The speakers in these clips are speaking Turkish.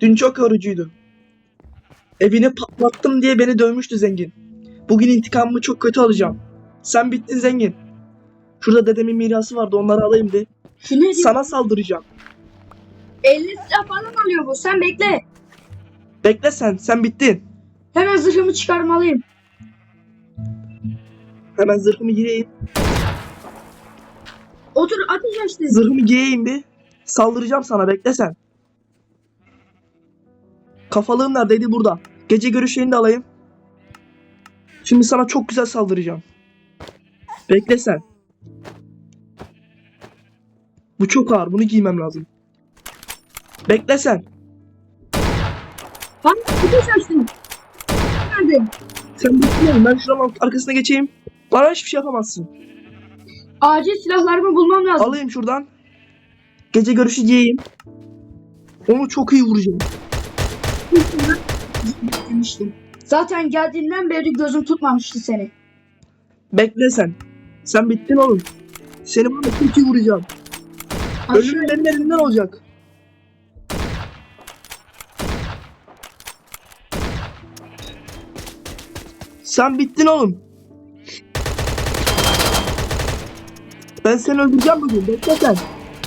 Dün çok yorucuydu. Evini patlattım diye beni dövmüştü zengin. Bugün intikamımı çok kötü alacağım. Sen bittin zengin. Şurada dedemin mirası vardı onları alayım de. Şu ne? Sana saldıracağım. 50 silah falan alıyor bu. Sen bekle. Bekle sen, sen bittin. Hemen zırhımı çıkarmalıyım. Hemen zırhımı giyeyim. Otur ateş açtı. Zırhımı giyeyim bir. Saldıracağım sana bekle sen. Kafalığım neredeydi? Burada. Gece görüş şeyini de alayım. Şimdi sana çok güzel saldıracağım. Bekle sen. Bu çok ağır. Bunu giymem lazım. Bekle sen. Lan. Nerede? Sen oğlum. Ben şuranın arkasına geçeyim. Bana hiçbir şey yapamazsın. Acil silahlarımı bulmam lazım. Alayım şuradan. Gece görüşü giyeyim. Onu çok iyi vuracağım. Zaten geldiğinden beri gözüm tutmamıştı seni. Bekle sen. Sen bittin oğlum. Seni bana iyi vuracağım. Aşağı Ölüm benim elimden olacak. Sen bittin oğlum. Ben seni öldüreceğim bugün. Bekle sen.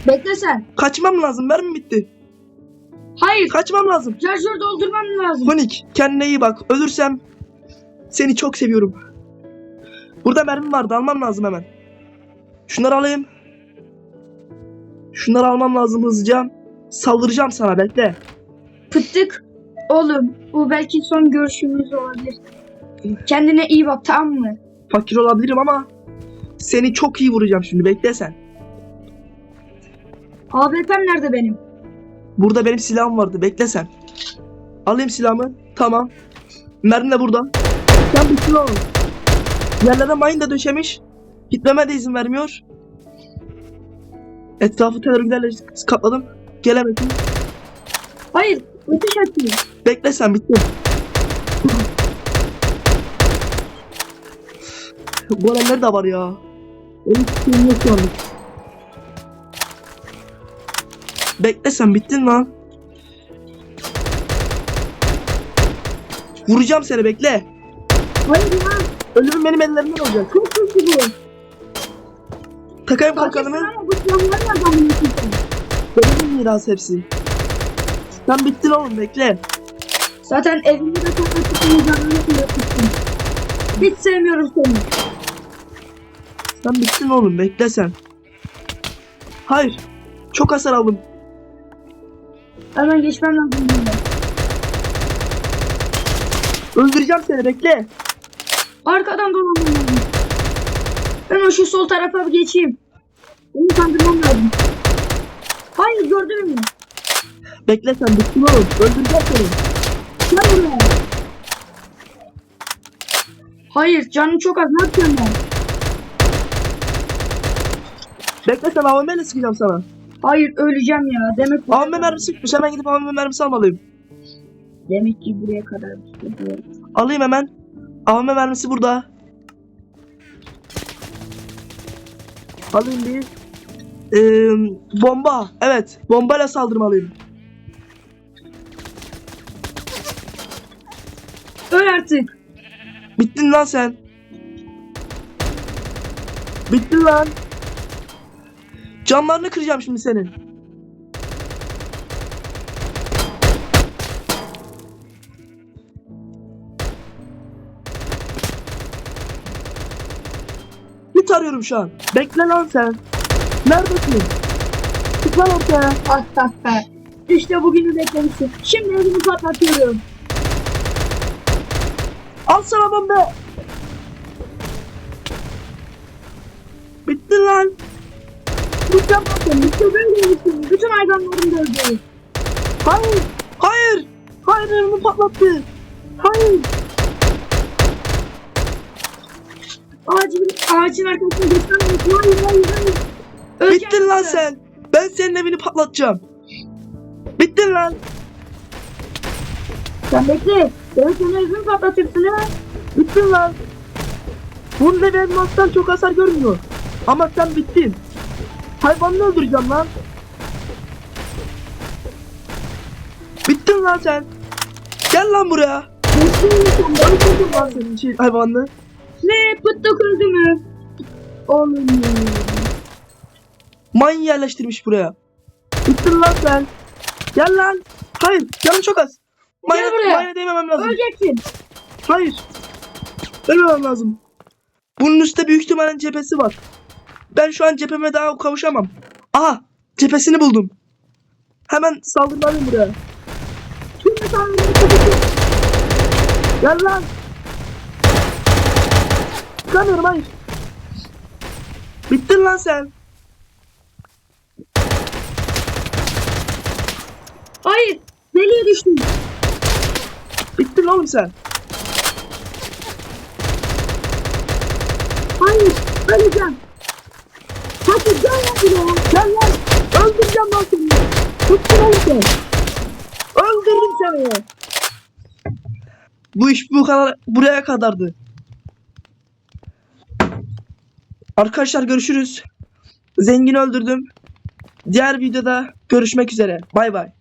bekle sen. Kaçmam lazım. Mermi bitti. Hayır. Kaçmam lazım. Şarjör doldurmam lazım. Panik. Kendine iyi bak. Ölürsem seni çok seviyorum. Burada mermi vardı. Almam lazım hemen. Şunları alayım. Şunları almam lazım hızlıca. Saldıracağım sana. Bekle. Pıttık. Oğlum bu belki son görüşümüz olabilir. Kendine iyi bak tamam mı? Fakir olabilirim ama seni çok iyi vuracağım şimdi. Bekle sen. AWP'm nerede benim? Burada benim silahım vardı. Bekle sen. Alayım silahımı. Tamam. Mermi de burada. Sen bittin oğlum. Yerlere mayın da döşemiş. Gitmeme de izin vermiyor. Etrafı terörgülerle kapladım. Gelemedim. Hayır. Ateş açıyor. Bekle sen bittin. Bu alemler de var ya. Benim hiç yok şu Bekle sen bittin lan. Vuracağım seni bekle. Hayır ya. Ölümün benim ellerimden olacak. Çok kötü bu. Takayım kalkanımı. Arkasına ama bu silahları nereden buluyorsun sen? Benim miras hepsi. Sen bittin oğlum bekle. Zaten evimi de kapatmayacağını bırakmışsın. Hiç sevmiyorum seni. Sen bittin oğlum bekle sen. Hayır. Çok hasar aldım. Hemen geçmem lazım. Öldüreceğim seni bekle. Arkadan dolanmam lazım. Ben o şu sol tarafa bir geçeyim. Onu kandırmam lazım. Hayır gördün mü? Bekle sen bittin oğlum. Öldüreceğim seni. Gel buraya. Hayır canım çok az. Ne yapacağım ben? Bekle sen AVM ile sıkacağım sana. Hayır öleceğim ya. Demek AVM mermisi bitmiş. Hemen gidip AVM mermisi almalıyım. Demek ki buraya kadar. Alayım hemen. AVM mermisi burada. Alayım bir. Ee, bomba. Evet. Bombayla saldırmalıyım. Öl artık. Bittin lan sen. Bittin lan. Camlarını kıracağım şimdi senin. Bit arıyorum şu an. Bekle lan sen. Neredesin? Çık lan ortaya. Ah ah be. İşte bugünü beklemiştim. Şimdi evimi patlatıyorum. Al sana bomba. Lütfen bakın. İşte böyleymişsin. Bütün hayvanlarım da öldü. Hayır. Hayır. Hayır evimi patlattı. Hayır. Ağacın, ağacın geçmem lazım. Hayır hayır hayır. Öleceğim Bittin lan sen. Ben senin evini patlatacağım. Bittin lan. Sen bekle. Ben senin evimi patlatırsın ha. Bittin lan. Bunun elmastan çok hasar görmüyor. Ama sen bittin. Hayvanını öldüreceğim lan. Bittin lan sen. Gel lan buraya. Ben kurdum lan senin şey, hayvanlı. Ne pıttık öldü mü? Oğlum. Mayın yerleştirmiş buraya. Bittin lan sen. Gel lan. Hayır canım çok az. Mayına, buraya. mayına değmemem lazım. Öleceksin. Hayır. Ölmemem lazım. Bunun üstte büyük ihtimalle cephesi var. Ben şu an cepheme daha kavuşamam. Aha cephesini buldum. Hemen saldırmalıyım buraya. Sağlıklı kapatın. Gel lan. Çıkamıyorum hayır. Bittin lan sen. Hayır. Deliye düştüm. Bittin oğlum sen. Hayır. Öleceğim. Hadi gel lan. Öldüreceğim lan seni. Öldürdüm seni. Bu iş bu kadar buraya kadardı. Arkadaşlar görüşürüz. Zengin öldürdüm. Diğer videoda görüşmek üzere. Bay bay.